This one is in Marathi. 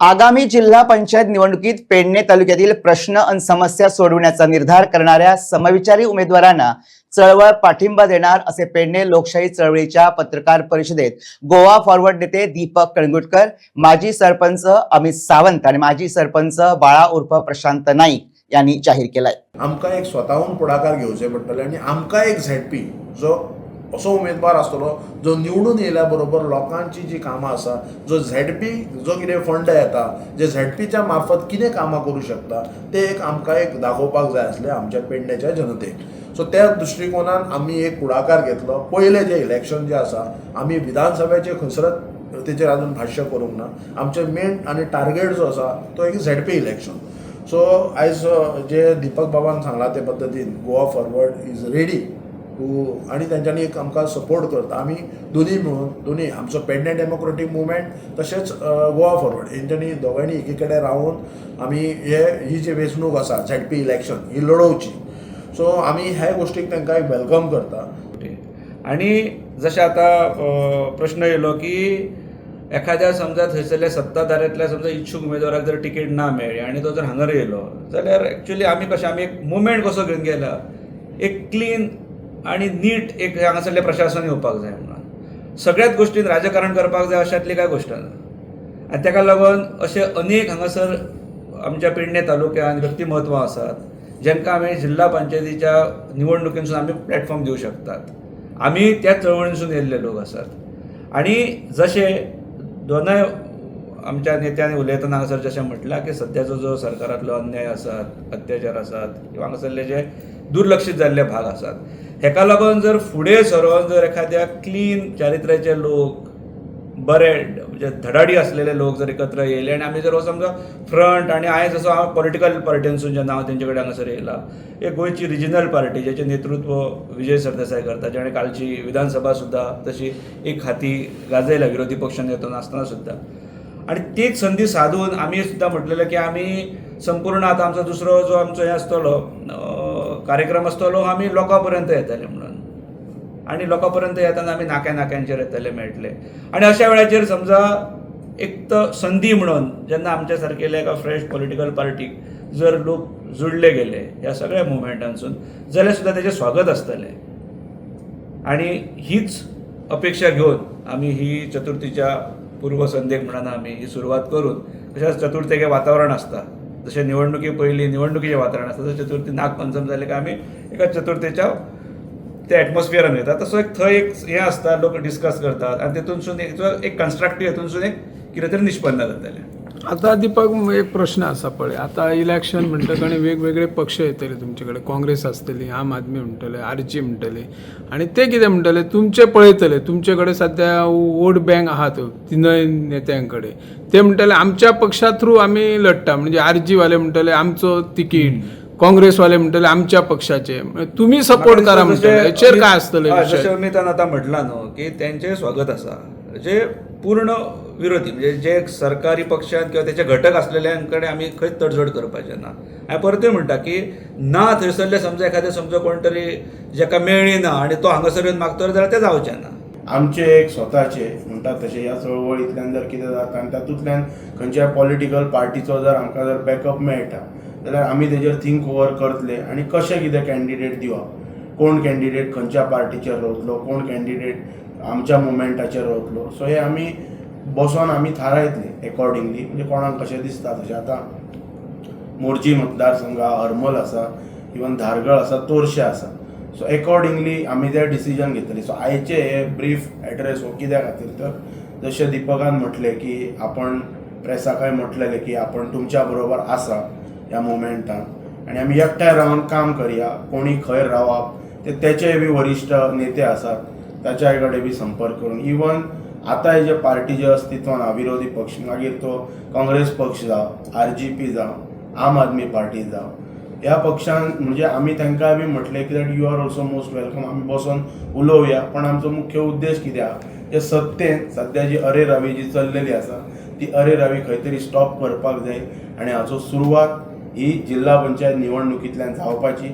आगामी जिल्हा पंचायत निवडणुकीत पेडणे तालुक्यातील प्रश्न आणि समस्या सोडविण्याचा निर्धार करणाऱ्या समविचारी उमेदवारांना चळवळ पाठिंबा देणार असे पेडणे लोकशाही चळवळीच्या पत्रकार परिषदेत गोवा फॉरवर्ड नेते दीपक कळंगुटकर माजी सरपंच अमित सावंत आणि माजी सरपंच बाळा उर्फ प्रशांत नाईक यांनी जाहीर केलाय. आमकां एक स्वतःहून पुढाकार घेवचे पडटले आणि आमकां एक झेडपी जो असो उमेदवार आसतलो जो निवडून येयल्या बरोबर लोकांची जी कामां आसा जो झेड पी जो कितें फंड येता जे झेड पीच्या मार्फत कितें कामां करूं शकता ते एक आमकां एक दाखोवपाक जाय आसलें आमच्या पेडण्याच्या जनतेक. सो त्या दृश्टिकोनान आमी एक पुढाकार घेतलो. पयलें जें इलेक्शन जें आसा आमी विधानसभेचे खसरत तेचेर अजून भाश्य करूंक ना. आमचे मेन आनी टार्गेट जो आसा तो एक झेड पी इलेक्शन सो आयज जे दिपक बाबान सांगला ते पद्दतीन गोवा फॉरवर्ड इज रेडी हो, आनी तेंच्यांनी एक आमकां सपोर्ट करता. आमी दोनी मेळून दोनी आमचो पेडणे डेमोक्रेटीक मुवमेंट तशेंच गोवा फॉरवर्ड हेंच्यांनी दोगांयनी एकी कडेन रावून आमी हे ही जी वेंचणूक आसा झॅड पी इलेक्शन ही लडोवची सो आमी ह्या गोश्टीक तांकां एक वेलकम करता. आणि जशें आतां प्रश्न येयलो की एखाद्या समजा थंयसरल्या सत्ताधाऱ्यांतल्या समजा इच्छुक उमेदवाराक जर तिकीट ना मेळ्ळी आनी तो जर हांगर येयलो जाल्यार एक्चुली आमी कशें आमी एक मुवमेंट कसो घेवन गेला? एक क्लीन आनी नीट एक हांगासरलें प्रशासन येवपाक जाय म्हणून. सगळ्याच गोश्टीन राजकारण करपाक जाय अशातली कांय गोश्ट ना. आनी ताका लागून अशे अनेक हांगासर आमच्या पेडणे तालुक्यात व्यक्तिमत्वां आसात जांकां आमी जिल्हा पंचायतीच्या निवडणुकीनसून आमी प्लॅटफॉर्म दिवं शकतात. आमी त्याच चळवळीनसून येयल्ले लोक आसात. आनी जशे दोनय आमच्या नेत्यांनी उलयतना हांगासर जशें म्हटलां की सद्याचो जो सरकारांतलो अन्याय आसात अत्याचार आसात किंवा हांगासरले जे दुर्लक्षीत जाल्ले भाग आसात हेका लागून जर फुडें सरोन जर एखाद्या क्लीन चारित्र्याचे लोक बरे म्हणजे धडाडी असलेले लोक जर एकत्र येयले आनी आमी जर हो समजा फ्रंट आनी आयज असो हांव पॉलिटिकल पार्टीनसून जेन्ना हांव तेंचे कडेन हांगासर येयला एक गोंयची रिजनल पार्टी जेचें नेतृत्व विजय सरदेसाय करता जेणे कालची विधानसभा सुद्दां तशी एक हाती गाजयल्या विरोधी पक्ष नेतो नासतना सुद्दां आनी तीच संदी साधून आमी सुद्दां म्हटलेलें की आमी संपूर्ण आतां आमचो दुसरो जो आमचो हें आसतलो कार्यक्रम आसतलो आमी लोकां पर्यंत येतले म्हणून. आनी लोकां पर्यंत येतना आमी नाक्या नाक्यांचेर येतले मेळटले आनी अशा वेळाचेर समजा एक तर संदी म्हणून जेन्ना आमच्या सारकेल्या एका फ्रेश पॉलिटिकल पार्टीक जर लोक जुळले गेले ह्या सगळ्या मुवमेंटांसून जाल्यार सुद्दां तेजें स्वागत आसतलें आनी हीच अपेक्षा घेवन आमी ही चतुर्थीच्या पूर्व संदेक म्हणून आमी ही सुरवात करून तशेंच चतुर्थेक वातावरण आसता जसे निवडणुकी पयलीं निवडणुकीचें वातावरण असतं तशें चतुर्थी नागपंचम जालें काय आमी एका चतुर्थीच्या त्या एटमॉस्फियरान वयता तसो एक थंय एक हें आसता लोक डिस्कस करतात आनी तितूनसून एक जो एक कन्स्ट्रक्टीव हेतूनसून एक कितें तरी निष्पन्न जातालें आता दीपक एक प्रश्न असा पळय आता इलेक्शन म्हणटकच आनी वेगवेगळे पक्ष येतले तुमचे कडेन काँग्रेस आसतली आम आदमी म्हणटले आरची म्हणटले आनी ते कितें म्हणटले तुमचे पळयतले तुमचे कडेन सध्या वोट बँक आहात तिनय नेत्यां कडेन ते म्हणटले आमच्या पक्षा थ्रू आमी लढटा म्हणजे आरजी वाले म्हणटले आमचो तिकीट. काँग्रेसवाले म्हणटले आमच्या पक्षाचे. म्हणजे तुमी सपोर्ट करा म्हणटले हेचेर काय आसतले विशय जशें अमितान आतां म्हटलां न्हू की तेंचें स्वागत आसा जे पूर्ण विरोधी म्हणजे जे सरकारी पक्षांत किंवा तेचे घटक असलेल्यांकडे कडेन आमी खंयच तडजोड करपाचें ना. हांवें परतूय म्हणटा की ना थंयसरले समजा एखादें समजा कोण तरी जेका मेळ्ळी ना आनी तो हांगासर येवन मागतलो जाल्यार तें जावचें ना. आमचे एक स्वताचे म्हणटा तशें ह्या चळवळींतल्यान जर कितें जाता आनी तातूंतल्यान खंयच्याय पॉलिटिकल पार्टीचो जर आमकां जर बॅकअप मेळटा जाल्यार आमी तेजेर थिंक ओवर करतले आनी कशें कितें कॅन्डिडेट दिवप? कोण कॅन्डिडेट खंयच्या पार्टीचेर रावतलो कोण कॅन्डिडेट आमच्या मुवमेंटाचेर रोवतलो सो हे आमी बसोन आमी थारायतली एकॉर्डिंगली म्हणजे कोणाक कशें दिसता तशें. आतां मोर्जी मतदारसंघ आहा, हरमल आसा इवन धारगळ आसा तोरशे आसा. सो एकॉर्डिंगली आमी ते डिसिजन घेतले. सो आयचे हे ब्रीफ एड्रेस हो कित्या खातीर तर जशें दिपकान म्हटलें की आपण प्रेसाकाय म्हटलेलें की आपण तुमच्या बरोबर आसा ह्या मुवमेंटान आनी आमी एकठांय रावन काम करया. कोणी खंय रावप ते तेचेय बी वरिश्ठ नेते आसात. ताच्या कडेन बी संपर्क करून. इवन आतां हे जे पार्टी जे अस्तित्वान विरोधी पक्ष मागीर तो काँग्रेस पक्ष जावं आर जी पी जावं आम आदमी पार्टी जावं ह्या पक्षान म्हणजे आमी तांकां बी म्हटलें की that you are also most welcome आमी बसोन उलोवया. पण आमचो मुख्य उद्देश कितें आहा? जे सत्तेन सद्या जी अरे रावी जी चललेली आसा ती अरे रावी खंय तरी स्टॉप करपाक जाय. आनी हाचो सुरवात ही जिल्हा पंचायत निवडणुकींतल्यान जावपाची.